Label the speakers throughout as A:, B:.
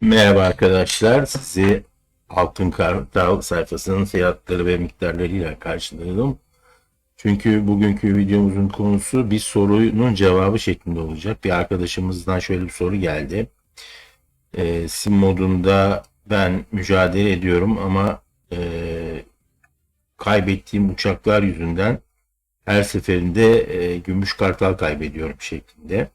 A: Merhaba arkadaşlar. Sizi Altın Kartal sayfasının fiyatları ve miktarlarıyla karşıladım. Çünkü bugünkü videomuzun konusu bir sorunun cevabı şeklinde olacak. Bir arkadaşımızdan şöyle bir soru geldi. Ee, sim modunda ben mücadele ediyorum ama e, kaybettiğim uçaklar yüzünden her seferinde e, gümüş kartal kaybediyorum şeklinde.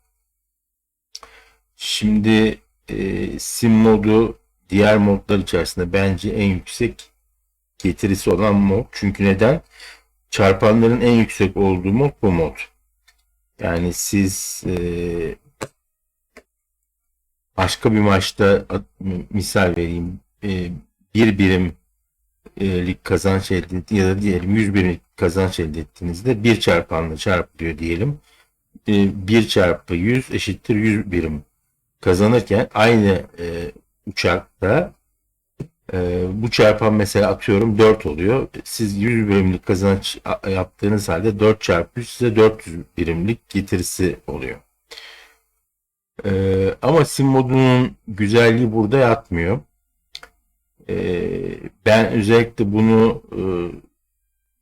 A: Şimdi e, sim modu diğer modlar içerisinde bence en yüksek getirisi olan mod. Çünkü neden? Çarpanların en yüksek olduğu mod bu mod. Yani siz e, başka bir maçta misal vereyim e, bir birim lig kazanç elde etti ya da diyelim 100 birim kazanç elde ettiğinizde bir çarpanla çarpılıyor diyelim. E, 1 çarpı 100 eşittir 100 birim kazanırken aynı e, uçakta e, bu çarpan mesela atıyorum 4 oluyor. Siz 100 birimlik kazanç yaptığınız halde 4 çarpı 100 size 400 birimlik getirisi oluyor. E, ama sim modunun güzelliği burada yatmıyor. E, ben özellikle bunu e,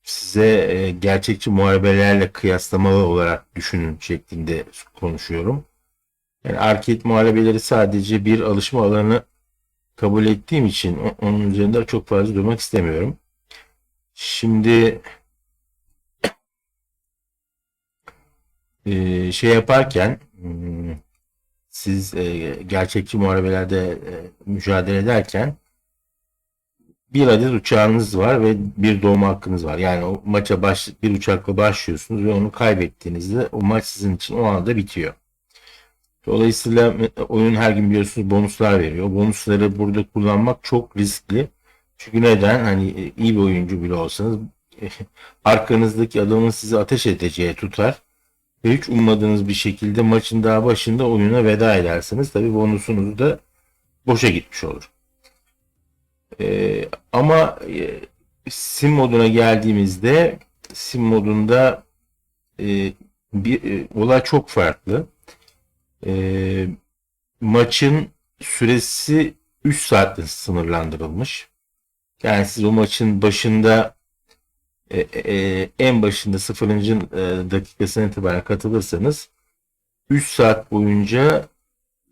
A: size e, gerçekçi muharebelerle kıyaslamalı olarak düşünün şeklinde konuşuyorum. Yani arcade muharebeleri sadece bir alışma alanı kabul ettiğim için onun üzerinde çok fazla durmak istemiyorum. Şimdi e, şey yaparken hmm, siz e, gerçekçi muharebelerde e, mücadele ederken bir adet uçağınız var ve bir doğma hakkınız var. Yani o maça baş, bir uçakla başlıyorsunuz ve onu kaybettiğinizde o maç sizin için o anda bitiyor. Dolayısıyla oyun her gün biliyorsunuz bonuslar veriyor. Bonusları burada kullanmak çok riskli. Çünkü neden? Hani e, iyi bir oyuncu bile olsanız arkanızdaki adamın sizi ateş edeceği tutar. Ve hiç ummadığınız bir şekilde maçın daha başında oyuna veda edersiniz. Tabi bonusunuz da boşa gitmiş olur. Ee, ama e, sim moduna geldiğimizde sim modunda e, bir e, olay çok farklı. E, maçın süresi 3 saatle sınırlandırılmış. Yani siz o maçın başında e, e, en başında 0. E, dakikasına itibaren katılırsanız 3 saat boyunca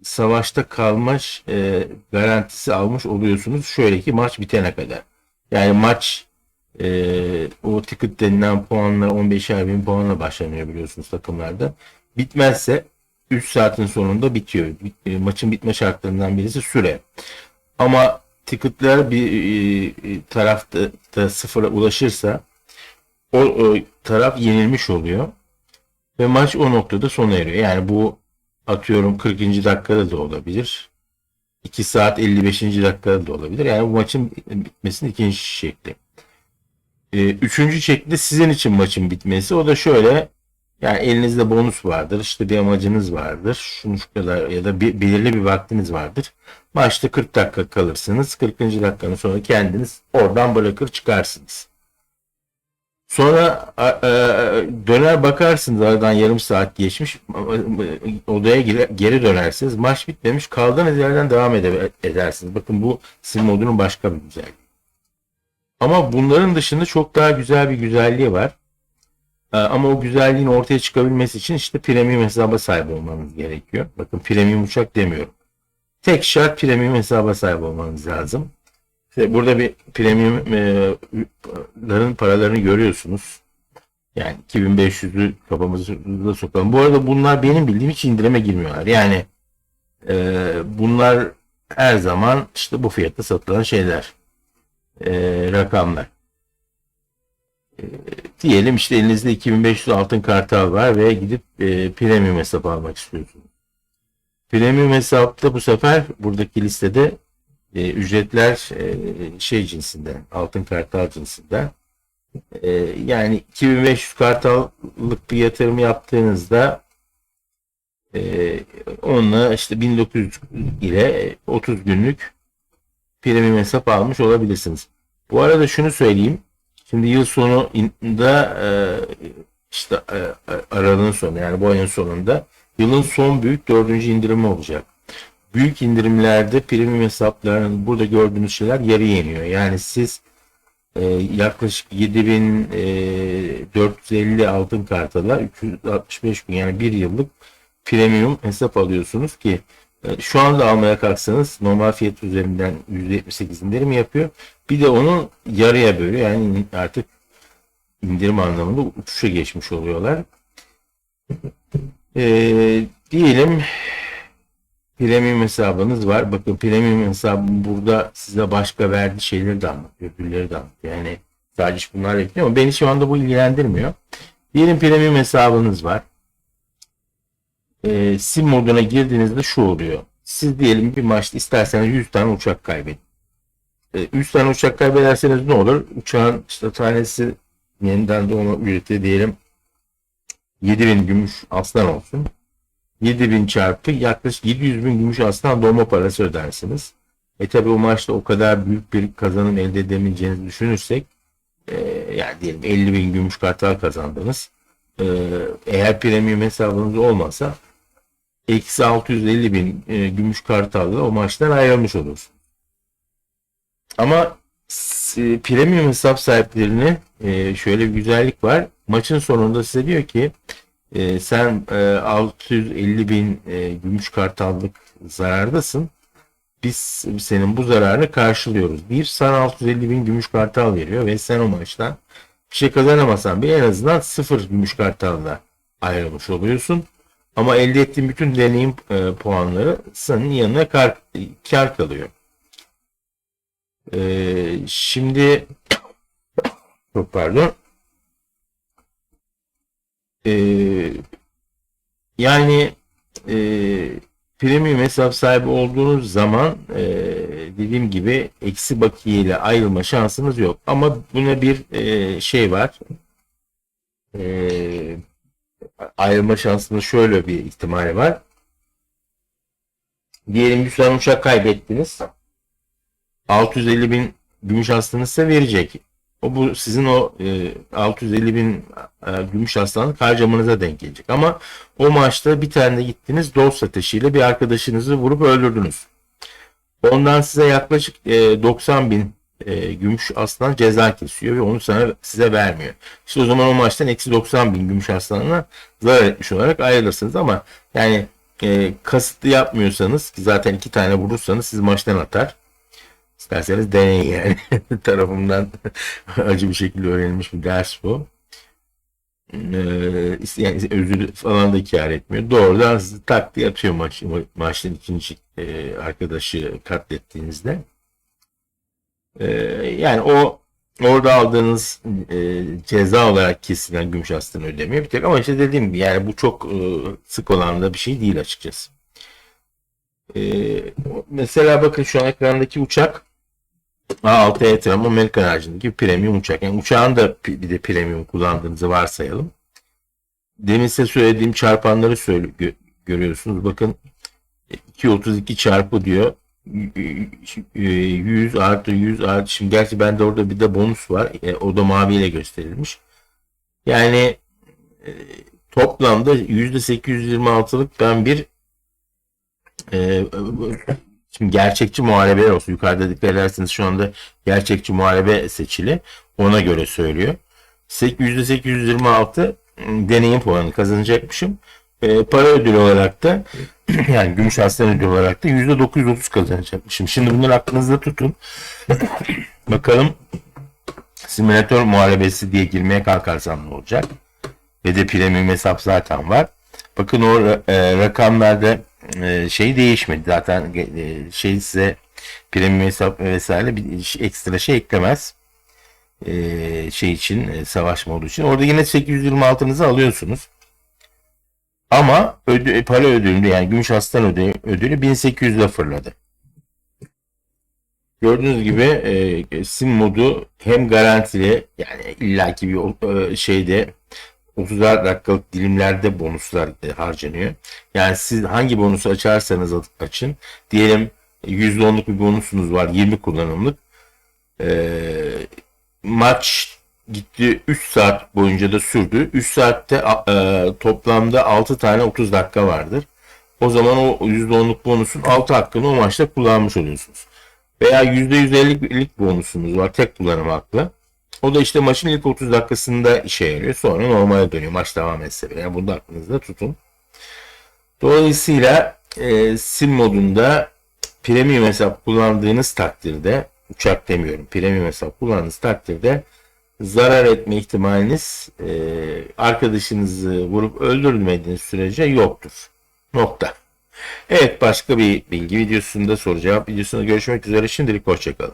A: savaşta kalma e, garantisi almış oluyorsunuz. Şöyle ki maç bitene kadar. Yani maç e, o ticket denilen puanla 15'er bin puanla başlanıyor biliyorsunuz takımlarda. Bitmezse 3 saatin sonunda bitiyor. E, maçın bitme şartlarından birisi süre. Ama ticketler bir e, tarafta da sıfıra ulaşırsa o, o taraf yenilmiş oluyor. Ve maç o noktada sona eriyor. Yani bu atıyorum 40. dakikada da olabilir. 2 saat 55. dakikada da olabilir. Yani bu maçın bitmesinin ikinci şekli. Üçüncü şekli sizin için maçın bitmesi. O da şöyle yani elinizde bonus vardır. işte bir amacınız vardır. Şunu şu kadar ya da bir, belirli bir vaktiniz vardır. Maçta 40 dakika kalırsınız. 40. dakikanın sonra kendiniz oradan bırakır çıkarsınız. Sonra a- döner bakarsınız aradan yarım saat geçmiş odaya gire- geri dönersiniz. Maç bitmemiş kaldığınız yerden devam ede- edersiniz. Bakın bu sim modunun başka bir güzelliği. Ama bunların dışında çok daha güzel bir güzelliği var. Ee, Ama o güzelliğin ortaya çıkabilmesi için işte premium hesaba sahip olmanız gerekiyor. Bakın premium uçak demiyorum. Tek şart premium hesaba sahip olmanız lazım. İşte burada bir premiumların paralarını görüyorsunuz. Yani 2500'ü kafamızda sokalım. Bu arada bunlar benim bildiğim hiç indirime girmiyorlar. Yani e, bunlar her zaman işte bu fiyatta satılan şeyler. E, rakamlar. E, diyelim işte elinizde 2500 altın kartal var ve gidip e, premium hesap almak istiyorsunuz. Premium hesapta bu sefer buradaki listede e, ücretler e, şey cinsinden, altın kartal cinsinden. E, yani 2500 kartallık bir yatırım yaptığınızda e, onunla işte 1900 ile 30 günlük premium hesap almış olabilirsiniz. Bu arada şunu söyleyeyim. Şimdi yıl sonunda e, işte e, aralığın sonu yani bu ayın sonunda yılın son büyük dördüncü indirimi olacak. büyük indirimlerde premium hesaplarının burada gördüğünüz şeyler yarı yeniyor. Yani siz e, yaklaşık 7450 altın kartala 365 gün yani bir yıllık premium hesap alıyorsunuz ki e, şu anda almaya kalksanız normal fiyat üzerinden %78 indirim yapıyor. Bir de onu yarıya bölüyor. Yani artık indirim anlamında uçuşa geçmiş oluyorlar. Ee, diyelim premium hesabınız var. Bakın premium hesabı burada size başka verdiği şeyleri de anlatıyor. Ödülleri de anlatıyor. Yani sadece bunlar yapıyor ama beni şu anda bu ilgilendirmiyor. Diyelim premium hesabınız var. Ee, sim moduna girdiğinizde şu oluyor. Siz diyelim bir maçta isterseniz 100 tane uçak kaybedin. Ee, 100 tane uçak kaybederseniz ne olur? Uçağın işte tanesi yeniden doğma ücreti diyelim 7000 gümüş aslan olsun. 7000 çarpı yaklaşık 700 bin gümüş aslan doğma parası ödersiniz. E tabi o maçta o kadar büyük bir kazanım elde edemeyeceğinizi düşünürsek e, yani diyelim 50 bin gümüş kartal kazandınız. E, eğer premium hesabınız olmasa eksi 650 bin e, gümüş kartalla o maçtan ayrılmış olursun. Ama s- premium hesap sahiplerine e, şöyle bir güzellik var. Maçın sonunda size diyor ki e, sen e, 650 bin e, gümüş kartallık zarardasın. Biz senin bu zararını karşılıyoruz. Bir sana 650 bin gümüş kartal veriyor ve sen o maçtan bir şey kazanamasan bile en azından sıfır gümüş kartalla ayrılmış oluyorsun. Ama elde ettiğin bütün deneyim e, puanları senin yanına kar, kar kalıyor. E, şimdi çok pardon. E, yani e, premium hesap sahibi olduğunuz zaman e, dediğim gibi eksi bakiye ile ayrılma şansınız yok. Ama buna bir e, şey var. E, ayrılma şansının şöyle bir ihtimali var. Diyelim 100 tane uçak kaybettiniz. 650 bin gümüş size verecek. O bu sizin o e, 650 bin e, gümüş aslanlık harcamanıza denk gelecek. Ama o maçta bir tane gittiniz dost ateşiyle bir arkadaşınızı vurup öldürdünüz. Ondan size yaklaşık e, 90 bin e, gümüş aslan ceza kesiyor ve onu sana size vermiyor. İşte o zaman o maçtan eksi 90 bin gümüş aslanına zarar etmiş olarak ayrılırsınız ama yani e, kasıtlı yapmıyorsanız ki zaten iki tane vurursanız siz maçtan atar. İsterseniz deneyin yani. Tarafımdan acı bir şekilde öğrenilmiş bir ders bu. Ee, yani özür falan da kar etmiyor. Doğrudan sizi tak diye atıyor maç, maçın ikinci e, arkadaşı katlettiğinizde. Ee, yani o orada aldığınız e, ceza olarak kesilen gümüş aslını ödemiyor bir tek ama işte dediğim gibi yani bu çok e, sık olan da bir şey değil açıkçası. Ee, mesela bakın şu an ekrandaki uçak A6 E-Tram Amerikan haricindeki bir premium uçak. Yani uçağın da bir de premium kullandığınızı varsayalım. Demin size söylediğim çarpanları söyle, gö- görüyorsunuz. Bakın 232 çarpı diyor. 100 artı 100 artı. Şimdi gerçi bende orada bir de bonus var. E, o da maviyle gösterilmiş. Yani e, toplamda %826'lık ben bir e, Şimdi gerçekçi muharebeler olsun. Yukarıda dikkat ederseniz şu anda gerçekçi muharebe seçili. Ona göre söylüyor. %826 deneyim puanı kazanacakmışım. E, para ödülü olarak da yani gümüş aslan ödülü olarak da %930 kazanacakmışım. Şimdi bunları aklınızda tutun. Bakalım simülatör muharebesi diye girmeye kalkarsam ne olacak? Ve de premium hesap zaten var. Bakın o e, rakamlarda e, şey değişmedi. Zaten e, şey size premium hesap vesaire bir ekstra şey eklemez. E, şey için e, savaş modu için. Orada yine 826'nızı alıyorsunuz. Ama ödü, para ödülünü yani gümüş aslan ödülü, ödülü 1800'de fırladı. Gördüğünüz gibi e, sim modu hem garantili yani illaki bir e, şeyde 30 dakikalık dilimlerde bonuslar e, harcanıyor. Yani siz hangi bonusu açarsanız açın. Diyelim %10'luk bir bonusunuz var 20 kullanımlık. E, maç gitti 3 saat boyunca da sürdü. 3 saatte e, toplamda 6 tane 30 dakika vardır. O zaman o %10'luk bonusun 6 hakkını o maçta kullanmış oluyorsunuz. Veya %150'lik bonusunuz var tek kullanım haklı. O da işte maçın ilk 30 dakikasında işe yarıyor. Sonra normale dönüyor. Maç devam etse bile. Yani bunu da aklınızda tutun. Dolayısıyla e, sim modunda premium hesap kullandığınız takdirde uçak demiyorum premium hesap kullandığınız takdirde zarar etme ihtimaliniz e, arkadaşınızı vurup öldürmediğiniz sürece yoktur. Nokta. Evet başka bir bilgi videosunda soru cevap videosunda görüşmek üzere. Şimdilik hoşçakalın.